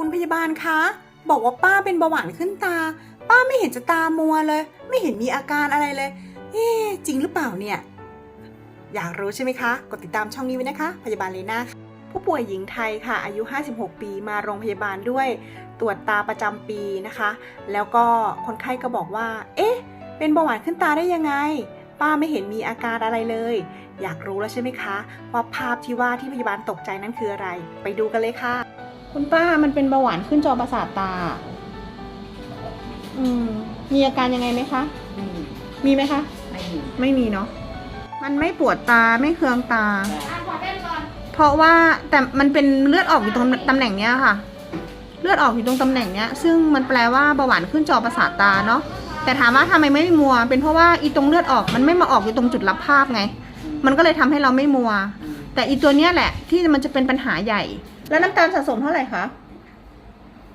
คุณพยาบาลคะ บอกว่าป้าเป็นเบาหวานขึ้นตา ป้าไม่เห็นจะตามัวเลย ไม่เห็นมีอาการอะไรเลย เอ๊จริงหรือเปล่าเนี่ย อยากรู้ใช่ไหมคะ กดติดตามช่องนี้ไว้นะคะ พยาบาลเลน่าค่ะผู้ป่วยหญิงไทยค่ะ อายุ 56 ปีมาโรงพยาบาลด้วยตรวจตาประจำปีนะคะ แล้วก็คนไข้ก็บอกว่า เอ๊ะ เป็นเบาหวานขึ้นตาได้ยังไง ป้าไม่เห็นมีอาการอะไรเลย อยากรู้แล้วใช่ไหมคะ ว่าภาพที่ว่าที่พยาบาลตกใจนั้นคืออะไร ไปดูกันเลยค่ะ คุณป้ามันเป็นเบาหวานขึ้นจอประสาทตา อืม มีอาการยังไงไหมคะ ไม่มีมีไหมคะ ไม่มีไม่มีเนาะ มันไม่ปวดตาไม่เคืองตาจ้ะเพราะว่าแต่มันเป็นเลือดออกอยู่ตรงตำแหน่งเนี้ยค่ะ เลือดออกอยู่ตรงตำแหน่งเนี้ย ซึ่งมันแปลว่าเบาหวานขึ้นจอประสาทตาเนาะ แต่ถามว่าทำไมไม่มัว เป็นเพราะว่าอีตรงเลือดออกมันไม่มาออกอยู่ตรงจุดรับภาพไง มันก็เลยทำให้เราไม่มัวอืมแต่อีตัวเนี้ยแหละที่มันจะเป็นปัญหาใหญ่ แล้วน้ำตาลสะสมเท่าไหร่คะ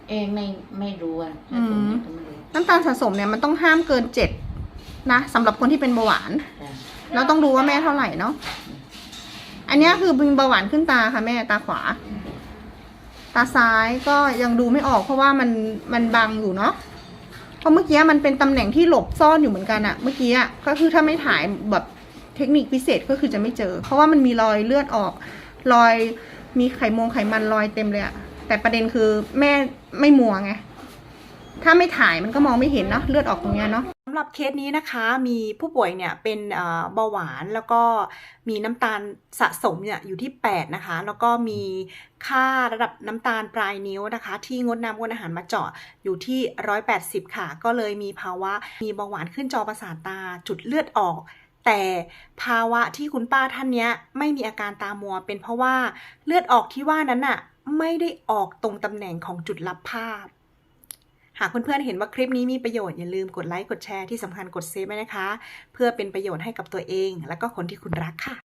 เองไม่ไม่รู้อะอืมถ้าตรงนี้ก็ไม่รู้น้ำตาลสะสมเนี่ยมันต้องห้ามเกินเจ็ดนะสำหรับคนที่เป็นเบาหวาน จ้ะเราต้องดูว่าแม่เท่าไหร่เนาะ อันเนี้ยคือเป็นเบาหวานขึ้นตาค่ะแม่ตาขวา ตาซ้ายก็ยังดูไม่ออกเพราะว่ามันมันบังอยู่เนาะ เพราะเมื่อกี้มันเป็นตำแหน่งที่หลบซ่อนอยู่เหมือนกันอะเมื่อกี้อะก็คือถ้าไม่ถ่ายแบบเทคนิคพิเศษก็คือจะไม่เจอ เพราะว่ามันมีรอยเลือดออก รอย มีไขมงไขมันรอยเต็มเลยอะแต่ประเด็นคือแม่ไม่มัวไง ถ้าไม่ถ่ายมันก็มองไม่เห็นเนาะเลือดออกตรงเนี้ยเนาะสำหรับเคสนี้นะคะมีผู้ป่วยเนี่ยเป็นเอ่อเบาหวานแล้วก็มีน้ำตาลสะสมเนี่ยอยู่ที่ 8 นะคะ แล้วก็มีค่าระดับน้ำตาลปลายนิ้วนะคะ ที่งดน้ำงดอาหารมาเจาะอยู่ที่ 180 ค่ะ ก็เลยมีภาวะมีเบาหวานขึ้นจอประสาทตาจุดเลือดออก แต่ภาวะที่คุณป้าท่านเนี้ยไม่มีอาการตามัว เป็นเพราะว่าเลือดออกที่ว่านั้นน่ะไม่ได้ออกตรงตำแหน่งของจุดรับภาพ หากเพื่อนๆเห็นว่าคลิปนี้มีประโยชน์อย่าลืมกดไลค์กดแชร์ที่สำคัญกดเซฟไว้นะคะ เพื่อเป็นประโยชน์ให้กับตัวเอง และก็คนที่คุณรักค่ะ